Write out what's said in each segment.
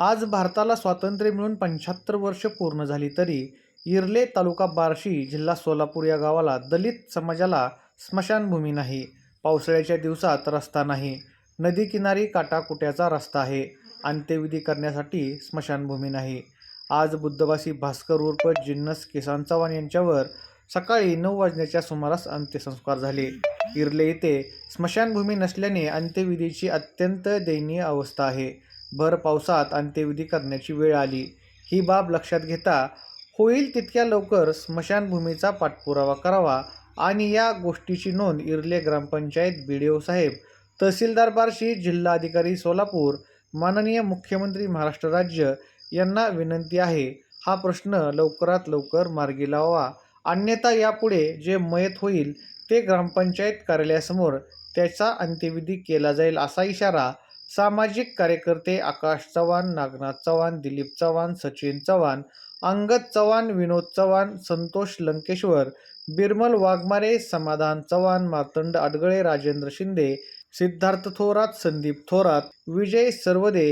आज भारताला स्वातंत्र्य मिळून पंच्याहत्तर वर्ष पूर्ण झाली तरी इर्ले तालुका बार्शी जिल्हा सोलापूर या गावाला दलित समाजाला स्मशानभूमी नाही. पावसाळ्याच्या दिवसात रस्ता नाही. नदीकिनारी काटाकुट्याचा रस्ता आहे. अंत्यविधी करण्यासाठी स्मशानभूमी नाही. आज बुद्धवासी भास्कर उर्फ जिन्नस किसान चव्हाण यांच्यावर सकाळी नऊ वाजण्याच्या सुमारास अंत्यसंस्कार झाले. इर्ले येथे स्मशानभूमी नसल्याने अंत्यविधीची अत्यंत दयनीय अवस्था आहे. भर पावसात अंत्यविधी करण्याची वेळ आली. ही बाब लक्षात घेता होईल तितक्या लवकर स्मशानभूमीचा पाठपुरावा करावा आणि या गोष्टीची नोंद इर्ले ग्रामपंचायत बी डी ओ साहेब तहसीलदार बार्शी जिल्हाधिकारी सोलापूर माननीय मुख्यमंत्री महाराष्ट्र राज्य यांना विनंती आहे. हा प्रश्न लवकरात लवकर मार्गी लावावा. अन्यथा यापुढे जे मयत होईल ते ग्रामपंचायत कार्यालयासमोर त्याचा अंत्यविधी केला जाईल असा इशारा सामाजिक कार्यकर्ते आकाश चव्हाण नागनाथ चव्हाण दिलीप चव्हाण सचिन चव्हाण अंगद चव्हाण विनोद चव्हाण संतोष लंकेश्वर बिरमल वाघमारे समाधान चव्हाण मार्तंड अडगळे राजेंद्र शिंदे सिद्धार्थ थोरात संदीप थोरात विजय सर्वदे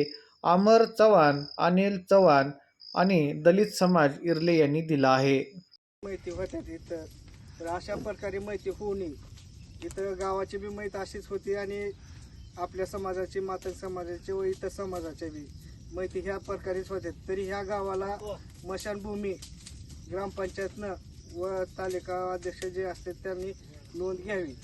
अमर चव्हाण अनिल चव्हाण आणि दलित समाज इर्ले यांनी दिला आहे. माहिती होत्या इथं तर अशा प्रकारे माहिती होऊ नये इथं गावाची बी माहिती अशीच होती आणि आपल्या समाजाची मातक समाजाची व इतर समाजाच्या बी. माहिती ह्या प्रकारेच होते तरी ह्या गावाला मशानभूमी ग्रामपंचायतनं व तालुका अध्यक्ष जे असतात त्यांनी नोंद घ्यावी.